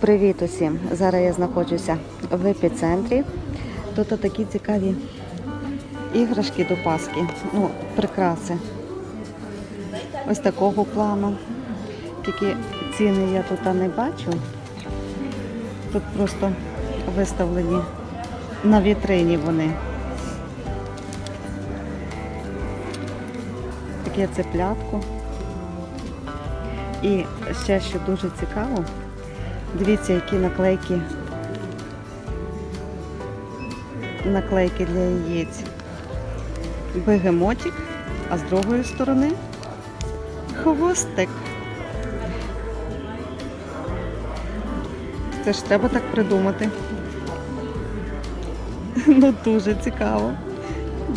Привіт усім! Зараз я знаходжуся в епіцентрі. Тут такі цікаві іграшки до Пасхи, ну, прикраси. Ось такого плану. Тільки ціни я тут не бачу. Тут просто виставлені на вітрині вони. Таке цеплятко. І ще що дуже цікаво, дивіться, які наклейки. Наклейки для яєць. Бегемотик, а з другої сторони хвостик. Це ж треба так придумати. Ну дуже цікаво.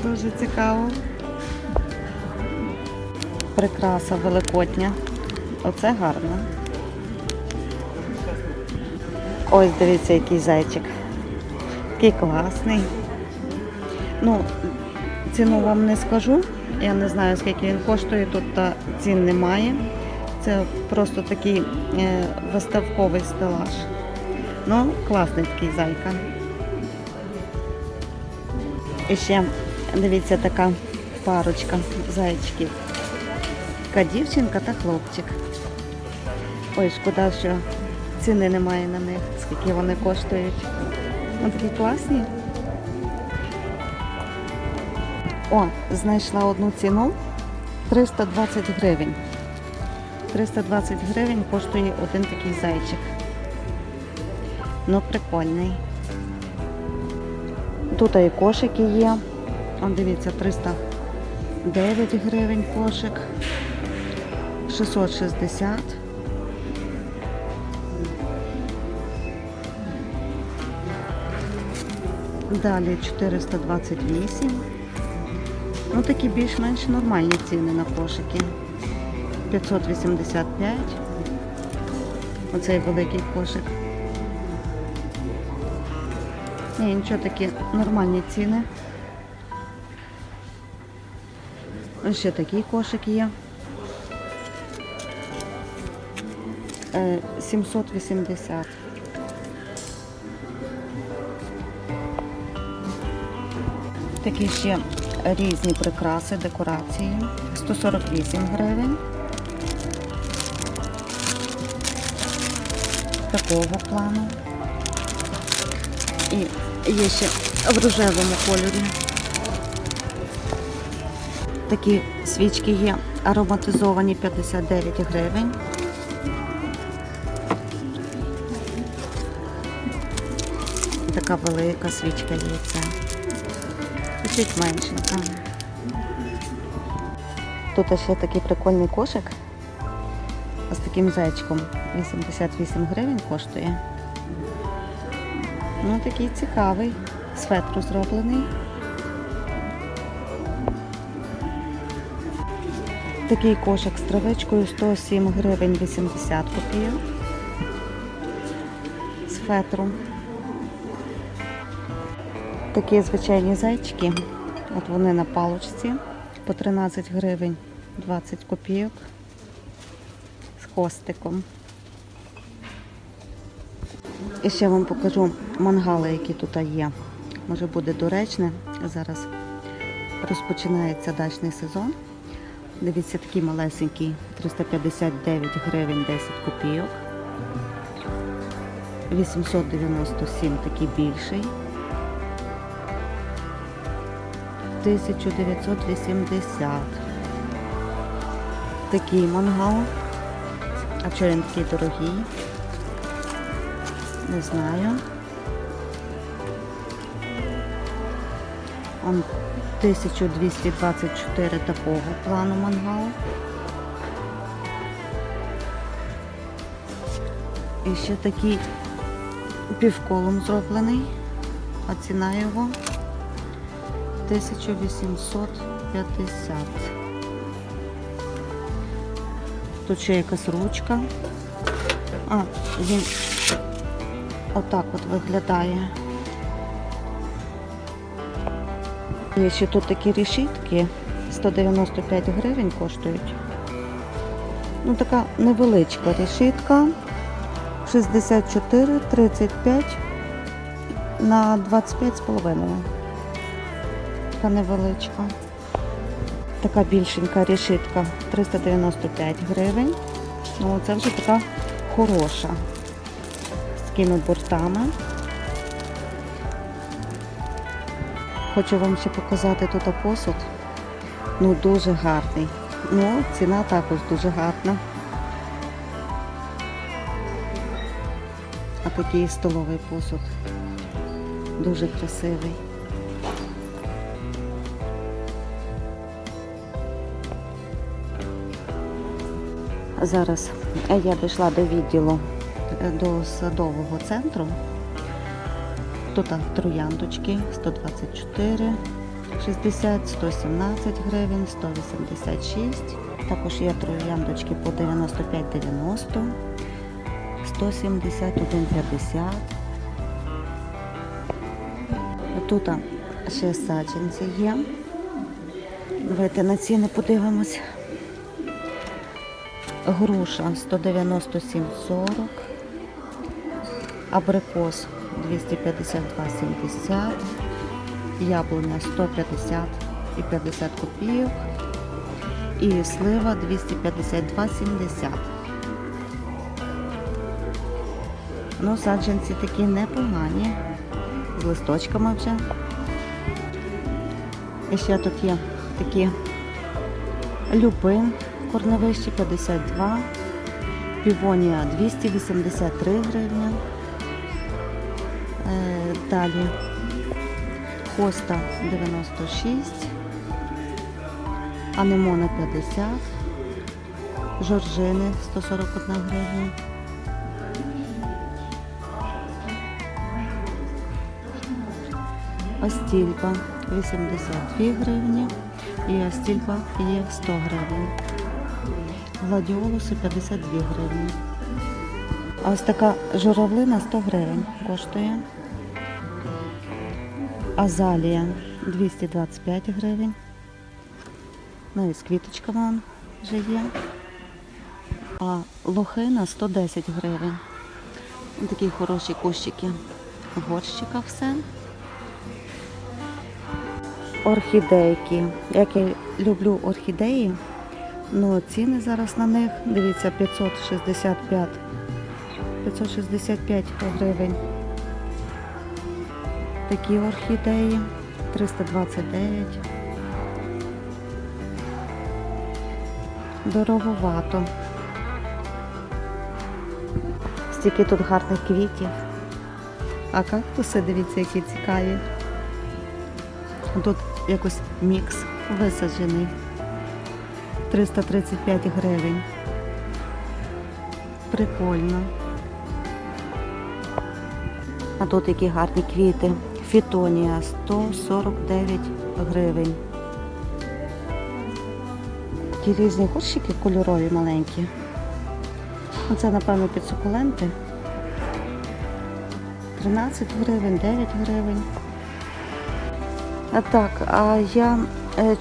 Дуже цікаво. Прикраса великодня. Оце гарно. Ось дивіться, який зайчик. Такий класний. Ну, ціну вам не скажу. Я не знаю, скільки він коштує, тут та цін немає. Це просто такий е, виставковий стелаж. Ну, класний такий зайка. І ще, дивіться, така парочка зайчиків. Така дівчинка та хлопчик. Ой, шкода, що ціни немає на них, скільки вони коштують. Вони такі класні. О, знайшла одну ціну 320 гривень. 320 гривень коштує один такий зайчик. Ну, прикольний. Тут і кошики є. О, дивіться, 309 гривень кошик. 660. Далі 428. Ну такі більш-менш нормальні ціни на кошики. 585. Оцей великий кошик. Ні, нічого такі нормальні ціни. Ось ще такий кошик є. Е, 780. Такі ще різні прикраси, декорації. 148 гривень. Такого плану. І є ще в рожевому кольорі. Такі свічки є ароматизовані 59 гривень. Така велика свічка є ця. Чуть меншенька. Тут ще такий прикольний кошик з таким зайчиком. 88 гривень коштує. Ну, такий цікавий. З фетру зроблений. Такий кошик з травичкою 107 гривень 80 копійок. З фетру. Такі звичайні зайчики. От вони на палочці по 13 гривень 20 копійок з хвостиком. І ще вам покажу мангали, які тут є. Може буде доречне. Зараз розпочинається дачний сезон. Дивіться, такий малесенький, 359 гривень 10 копійок. 897 такий більший. 1980. Такий мангал. А чого він такий дорогий? Не знаю. Он 1224 такого плану мангал. І ще такий півколом зроблений, а ціна його 1850. Тут ще якась ручка. А, він отак от виглядає. Є ще тут такі решітки, 195 гривень коштують. Ну, така невеличка решітка, 64, 35 на 25 з половиною. Така невеличка. Така більшенька решітка 395 гривень. Ну, це вже така хороша. З такими бортами. Хочу вам ще показати тут посуд. Ну, дуже гарний. Ну, ціна також дуже гарна. А такий столовий посуд. Дуже красивий. Зараз я дійшла до відділу е, до садового центру. Тут трояндочки 124, 60, 117 гривень, 186. Також є трояндочки по 95,90, 171,50. Тут ще саджанці є. Давайте на ціни подивимось. Груша 197,40. Абрикос 252,70. Яблуня 150 і 50 копійок. І слива 252,70. Ну, саджанці такі непогані. З листочками вже. І ще тут є такі люпин корневищі 52, півонія 283 гривні. Е, Далі хоста 96, анемона 50, жоржини 141 гривня. Астільба 82 гривні і астільба є 100 гривень. Гладіолуси 52 гривні. А ось така журавлина 100 гривень коштує. Азалія 225 гривень. Ну і з квіточками вже є. А лохина 110 гривень. Ось Такі хороші кущики. Горщика все. Орхідейки. Як я люблю орхідеї, ну ціни зараз на них, дивіться, 565. 565 гривень. Такі орхідеї 329. Дороговато. Стільки тут гарних квітів. А кактуси, дивіться, які цікаві. Тут якось мікс висаджений. 335 гривень. Прикольно. А тут які гарні квіти. Фітонія 149 гривень. Ті різні горщики кольорові маленькі. Оце, напевно, під сукуленти. 13 гривень, 9 гривень. А так, а я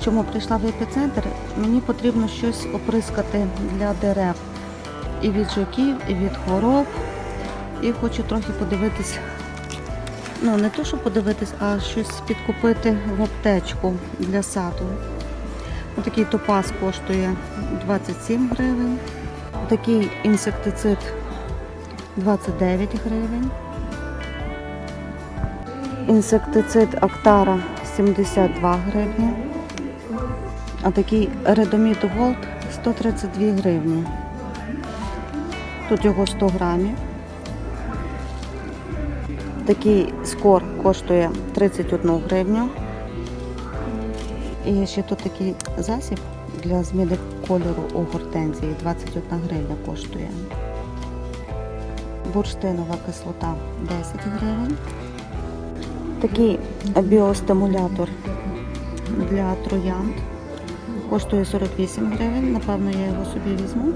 чому прийшла в епіцентр? Мені потрібно щось оприскати для дерев. І від жуків, і від хвороб. І хочу трохи подивитись. Ну, не то, щоб подивитись, а щось підкупити в аптечку для саду. Такий топаз коштує 27 гривень. Такий інсектицид 29 гривень. Інсектицид Актара 72 гривні. А такий Редомід Голд 132 гривні. Тут його 100 грамів. Такий скор коштує 31 гривню. І ще тут такий засіб для зміни кольору у гортензії 21 гривня коштує. Бурштинова кислота 10 гривень. Такий біостимулятор для троянд коштує 48 гривень. Напевно, я його собі візьму.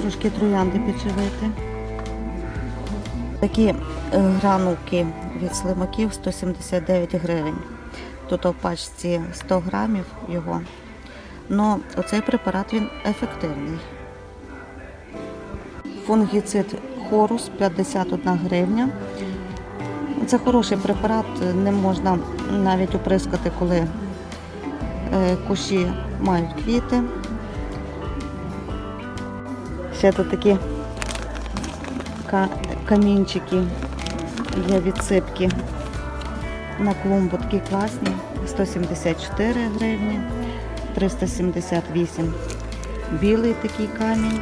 Трошки троянди підживити. Такі е, гранулки від слимаків 179 гривень. Тут у пачці 100 грамів його. Но оцей препарат він ефективний. Фунгіцид хорус 51 гривня. Це хороший препарат, не можна навіть оприскати, коли кущі мають квіти. Ще тут такі камінчики є відсипки на клумбу такі класні. 174 гривні, 378 білий такий камінь.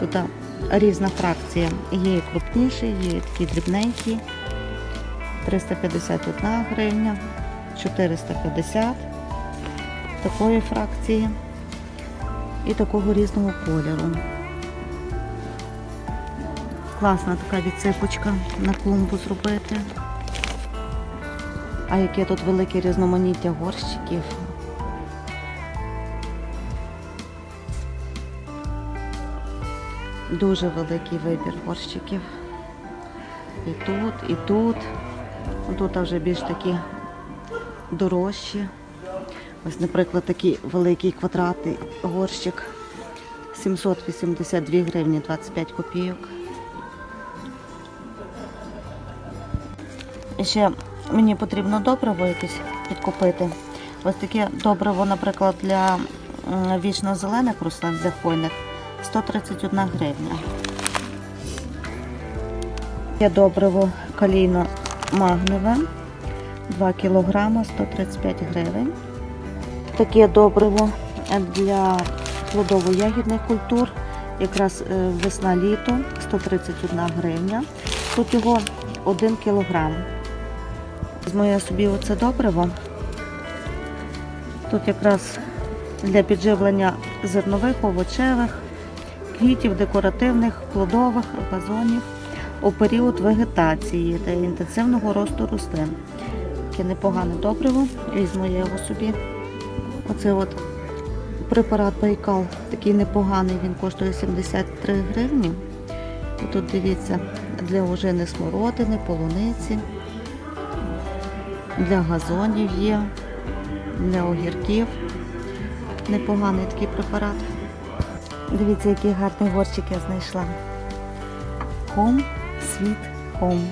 Тут різна фракція. Є і крупніші, є такі дрібненькі. 351 гривня, 450 такої фракції і такого різного кольору. Класна така відсипочка на клумбу зробити. А яке тут велике різноманіття горщиків. Дуже великий вибір горщиків. І тут, і тут. Тут вже більш такі дорожчі. Ось, наприклад, такий великий квадратний горщик. 782 гривні 25 копійок. І ще мені потрібно добриво якесь підкупити. Ось таке добриво, наприклад, для вічно-зелених рослин, для хвойних 131 гривня. Є добриво калійно-магневе 2 кг 135 гривень. Таке добриво для плодово-ягідних культур, якраз е, весна-літо 131 гривня. Тут його 1 кг. Візьму я собі оце добриво. Тут якраз для підживлення зернових, овочевих, квітів, декоративних, плодових, газонів у період вегетації та інтенсивного росту рослин. Таке непогане добриво. Візьму я його собі. Оце от препарат Байкал такий непоганий, він коштує 73 гривні. І тут дивіться, для ожини смородини, полуниці, для газонів є, для огірків. Непоганий такий препарат. Дивіться, який гарний горщик я знайшла. Home Sweet Home.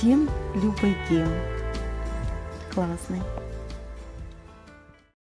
Дім, любий дім. Класний.